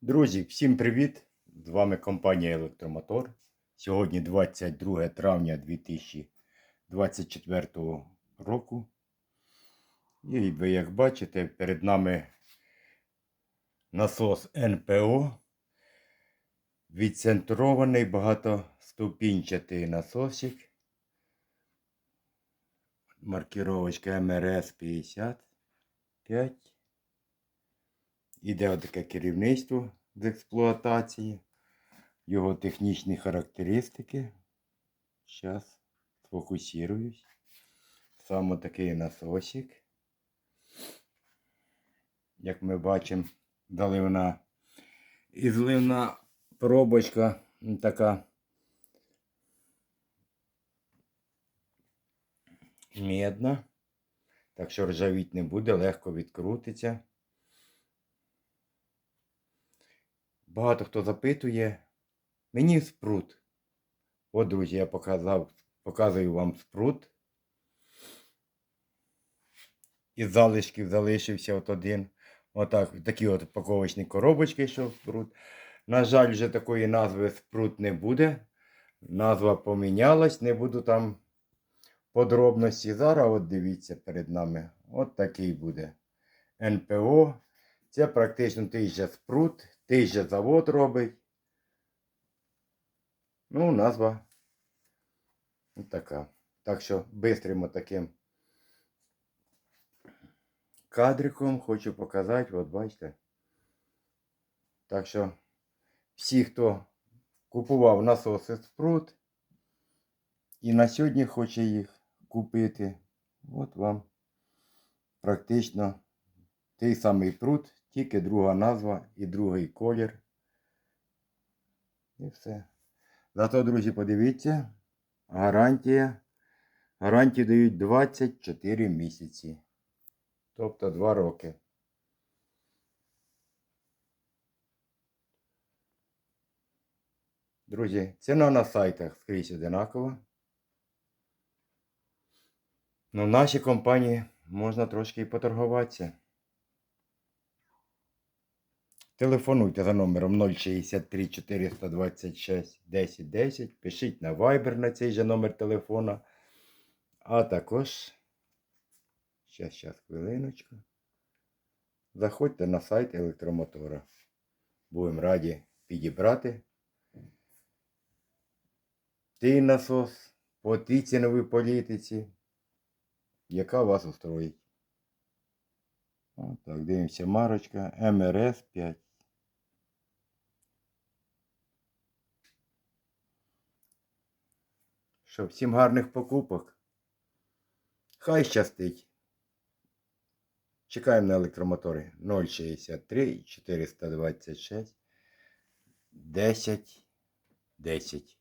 Друзі, всім привіт! З вами компанія Електромотор. Сьогодні 22 травня 2024 року. І ви як бачите, перед нами насос НПО. Відцентрований багатоступінчатий насосик. Маркіровочка МРС 55. Іде таке керівництво з експлуатації, його технічні характеристики. Зараз сфокусуюсь. Саме такий насосик. Як ми бачимо, заливна і зливна пробочка така медна. Так що ржавіть не буде, легко відкрутиться. Багато хто запитує. Мені спрут. От, друзі, я показав, показую вам спрут. Із залишків залишився от один. Отак, такі от упаковочні коробочки йшов спрут. На жаль, вже такої назви спрут не буде. Назва помінялась, не буду там подробності. Зараз от дивіться перед нами. От такий буде. НПО. Це практично той же спрут, той же завод робить. Ну, назва от така. Так що бистрим таким кадриком хочу показати, от бачите. Так що всі, хто купував насоси спрут і на сьогодні хоче їх купити, от вам практично той самий пруд, тільки друга назва і другий колір. І все. Зато, друзі, подивіться, гарантія. Гарантію дають 24 місяці. Тобто 2 роки. Друзі, ціна на сайтах скрізь одинакова. Ну, в нашій компанії можна трошки і поторгуватися. Телефонуйте за номером 063 426 10 10. Пишіть на Viber на цей же номер телефона. А також, зараз, зараз, хвилиночку. Заходьте на сайт електромотора. Будемо раді підібрати той насос по тій ціновій політиці, яка вас устроїть. Так, дивимося, марочка МРС 5. Що, всім гарних покупок. Хай щастить. Чекаємо на електромотори 063 426 10 10.